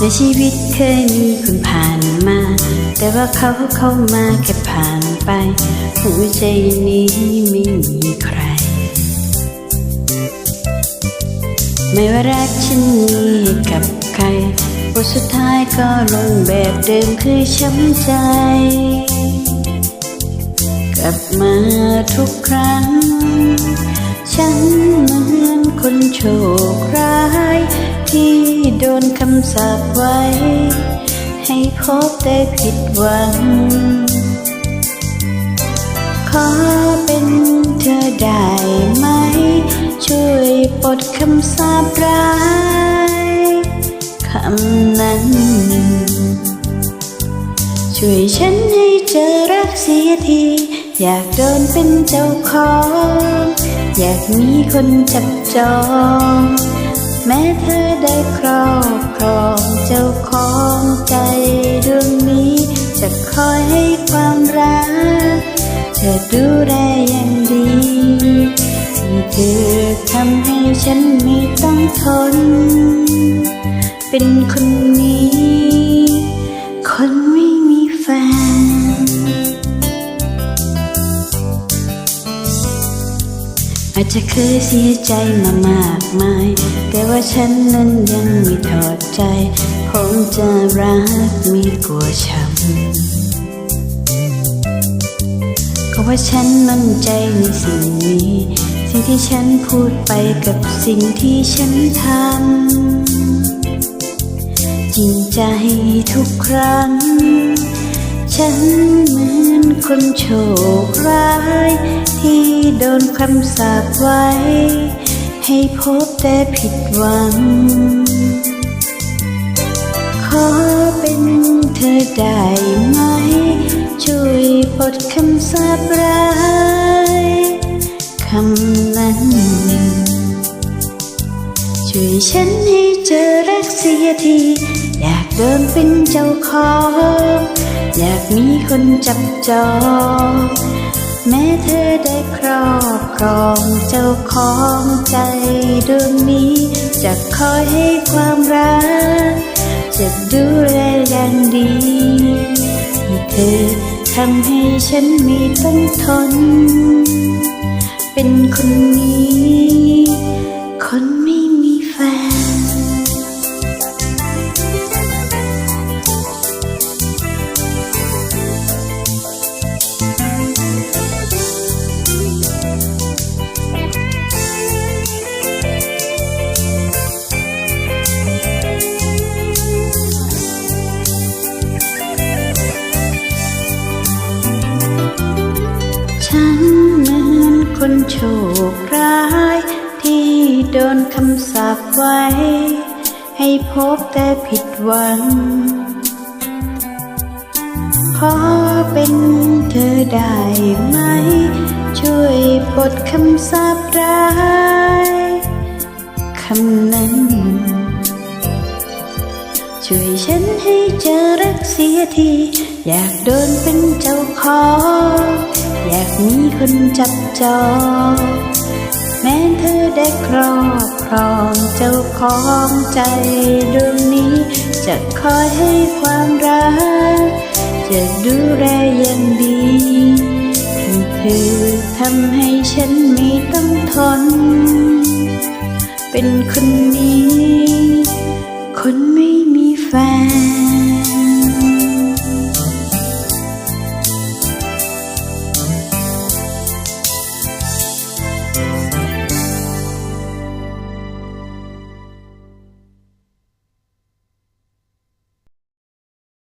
ในชีวิตเคยมีคนผ่านมา แต่ว่าเขาเข้ามาแค่ผ่านไป หัวใจนี้ไม่มีใคร ไม่ว่ารักฉันมีกับใครบทสุดท้ายก็ลงแบบเดิมคือช้ำใจ กลับมาทุกครั้ง ฉันเหมือนคนโชคร้ายที่ โดนคำสาปไว้ ให้พบแต่ผิดหวัง ขอเป็นเธอได้ไหม ช่วยปลดคำสาปร้ายคำนั้น ช่วยฉันให้เจอรักเสียที อยากโดนเป็นเจ้าของ อยากมีคนจับจองแม้เธอได้ครอบ ธอทำให้ฉันไม่ต้องทน เป็นคนนี้ คนไม่มีแฟน อาจจะเคยเสียใจมามากมาย แต่ว่าฉันนั้นยังไม่ถอดใจผมจะรักไม่กลัวช้ำก็ว่าฉันมั่นใจในสิ่งนี้ ที่ฉันพูดไปกับสิ่งที่ฉันทำจริงใจทุกครั้ง ฉันเหมือนคนโชคร้าย ที่โดนคำสาปไว้ ให้พบแต่ผิดหวัง ขอเป็นเธอได้ไหม ช่วยปลดคำสาปร้ายคำ ฉันให้เจอรักเสียที อยากเดินเป็นเจ้าของ อยากมีคนจับจอง แม้เธอได้ครอบครองเจ้าของใจดวงนี้ จะคอยให้ความรัก จะดูแลอย่างดีที่เธอทำให้ฉันไม่ต้องทน เป็นคนนี้ คนไม่ คนโชคร้าย ที่โดนคำสาปไว้ ให้พบแต่ผิดหวัง ขอเป็นเธอได้ไหม ช่วยปลดคำสาปร้ายคำนั้น ช่วยฉันให้เจอรักเสียที อยากเดินเป็นเจ้าของอยากมีคนจับจองแม้เธอได้ครอบครองเจ้าของใจดวงนี้ จะคอยให้ความรัก จะดูแลอย่างดีที่เธอทำให้ฉันไม่ต้องทน เป็นคนนี้ คนไม่มีแฟน